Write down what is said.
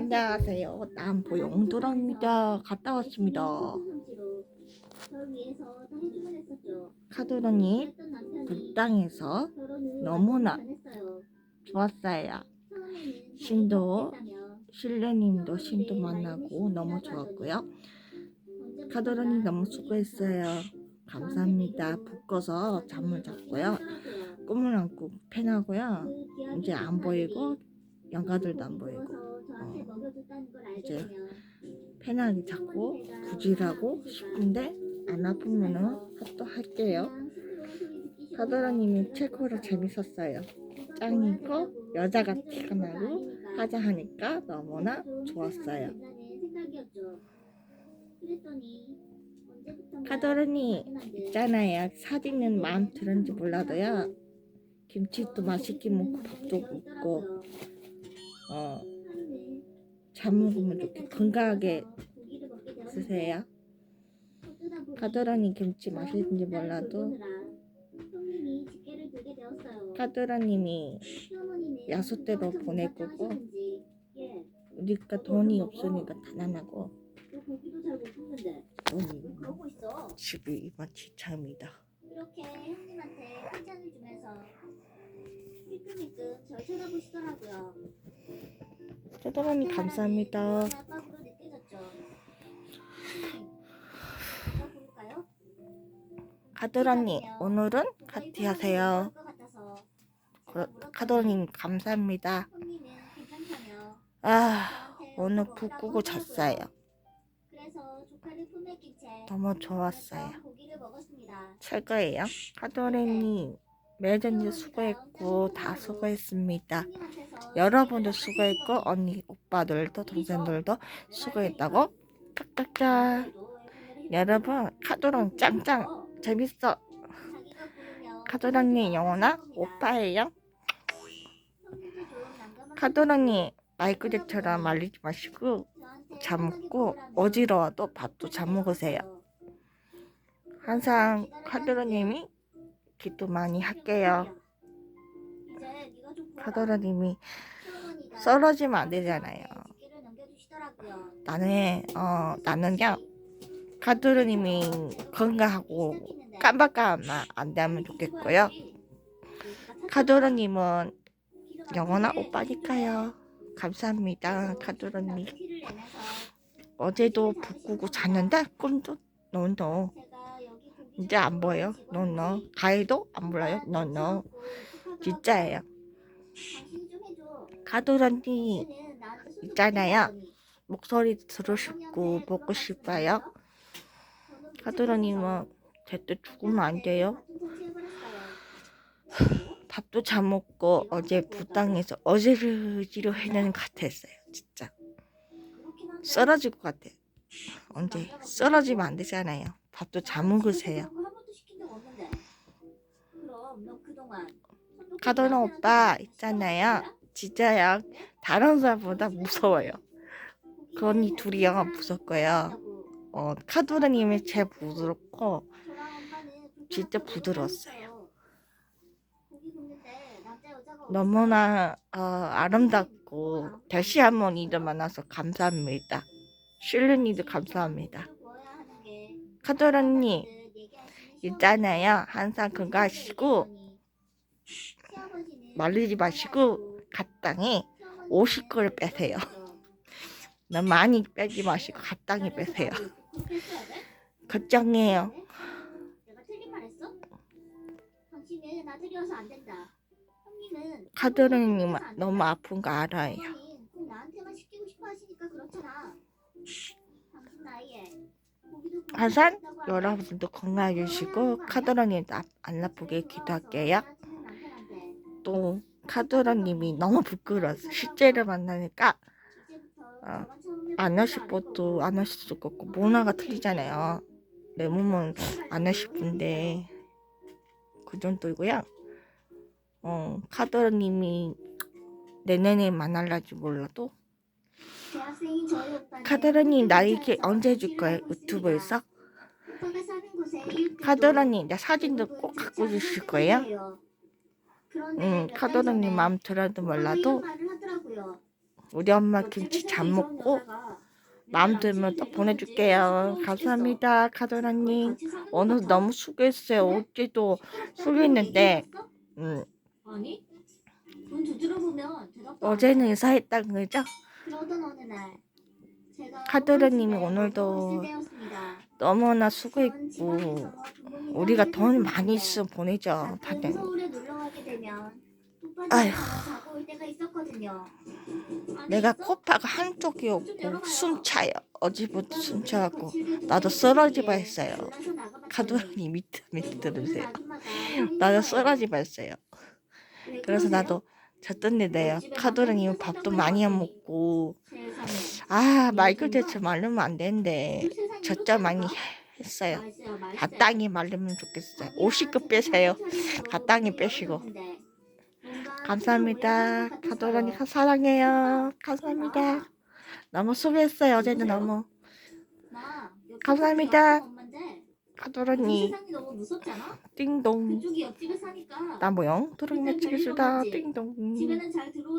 안녕하세요. 남보 용도랑입니다. 갔다 왔습니다. 그 땅에서 너무나 좋았어요. 신도 신뢰님도 신도 만나고 너무 좋았고요. 카드런이 너무 수고했어요. 감사합니다. 묶어서 잠을 잤고요. 꿈을 안고 펜하고요. 이제 안 보이고 영가들도 안 보이고 어, 이제 편하게 자고 부지라고 싶은데 안 아프면은 또 할게요. 사도라님이 최고로 재밌었어요. 짱이고 여자가 티가 나고 하자 하니까 너무나 좋았어요. 카도라니 있잖아요. 사진은 마음 들은지 몰라도요. 김치도 맛있게 먹고 밥도 먹고 어, 잘 먹으면 좋게 건강하게 드세요. 카도라니 김치 맛있는지 몰라도 카도라님이 때도 보낼 거고 우리가 돈이 없으니까 가난하고 돈이. 집이 이만 지참이다. 이렇게 형님한테 칭찬을 주면서 힐끔힐끔 절 쳐다보시더라고요. 카도라니 감사합니다. 볼까요? 카도라니 오늘은 파티 하세요. 그- 카도라님 감사합니다. 아 오늘 푹 끄고. 잤어요. 너무 좋았어요. 먹었습니다. 최고예요. 카도라님 매전일 수고했고 다 수고했습니다. 여러분도 수고했고 언니 오빠들도 동생들도 수고했다고? 깍깍깍. 여러분 카도랑 짱짱. 재밌어. 카도랑님 영원한 오빠예요? 카도랑님 마이크잭처럼 말리지 마시고 잠 먹고 어지러워도 밥도 잘 먹으세요. 항상 카도라님이 기도 많이 할게요 카도라님이 썰어지면 안 되잖아요 나는 어 나는요 카도르님이 건강하고 깜박깜박 안 되면 좋겠고요. 카도르님은 영원한 오빠니까요. 감사합니다, 카도르님. 어제도 북구고 잤는데 꿈도 노노 이제 안 보여. 노노 가해도 안 불러요. 노 노 진짜예요. 카도르님 있잖아요. 목소리 들고 싶고 보고 싶어요. 카도라님은 제때 죽으면 안 돼요. 밥도 잘 먹고 어제 부당에서 어지르지로 해내는 것 같았어요. 진짜 쓰러질 것 같아. 언제 쓰러지면 안 되잖아요. 밥도 잘 먹으세요. 카도나 오빠 있잖아요. 진짜요. 다른 사람보다 무서워요. 그 언니 둘이요 무섭고요. 어 카도라님이 제일 부드럽고 진짜 부드러웠어요. 너무나 어, 아름답고 다시 한번 이들 만나서 감사합니다. 실루니도 감사합니다. 카도라님 있잖아요. 항상 건강하시고 말리지 마시고 갓땅에 50그릇 빼세요. 너무 많이 빼지 마시고 갓땅에 빼세요. 걱정해요. 카드르님 너무 아픈 거 알아요. 어머니 꼭 나한테만 시키고 싶어 하시니까 그렇잖아. 당신 나이에 하면 여러분도 건강해 주시고 카드르님도 아- 안 아프게 기도할게요. 또 카드르님이 너무 부끄러워서 실제로 만나니까 어, 안 하실 것도 안 하실 수가 없고 문화가 틀리잖아요. 내 몸은 안 하실 분데 그 정도이고요. 어 카드르님이 내년에 만날지 몰라도 카드르님 나에게 언제 줄 거예요? 유튜브에서? 카드르님 내 사진도 꼭 갖고 주실 거예요? 응 전에 마음 들어도 몰라도. 우리 엄마 김치 잘 먹고 마음 들면 또 보내줄게요. 감사합니다, 카도라님. 오늘 너무 수고했어요. 어제도 수고했는데, 음, 어제는 인사했다는 거죠? 그러던 어느 날 제가 카드르님이 오늘도. 너무나 전 수고했고, 우리가 돈 많이 있으면 보내죠, 다들. 되면 아휴. 내가 있어? 코파가 한쪽이 좀 없고 열어봐요. 숨차요. 어제부터 숨차갖고 거칠게 나도 두드려 쓰러지 보기에 했어요. 카도라님 밑에 밑에 들으세요. 나도 서 쓰러지 했어요. 왜 그래서? 나도 졌던데 내요. 카도라님은 밥도 많이 안 먹고. 아 마이클 대체 말르면 안 되는데 그 젖자 많이? 했어요. 갓땅이 말르면 좋겠어요. 자기야, 50급 제가 빼세요. 문을 빼시고. 감사합니다. 같았어요. 사랑해요. 감사합니다. 나, 너무 수고했어요. 어제는? 너무 감사합니다. 엄마인데 그 세상이 너무 무섭잖아. 띵동 그쪽이 옆집에 사니까 나모영 도롱이. 별일 없었지. 띵동 집에는 잘 들어오는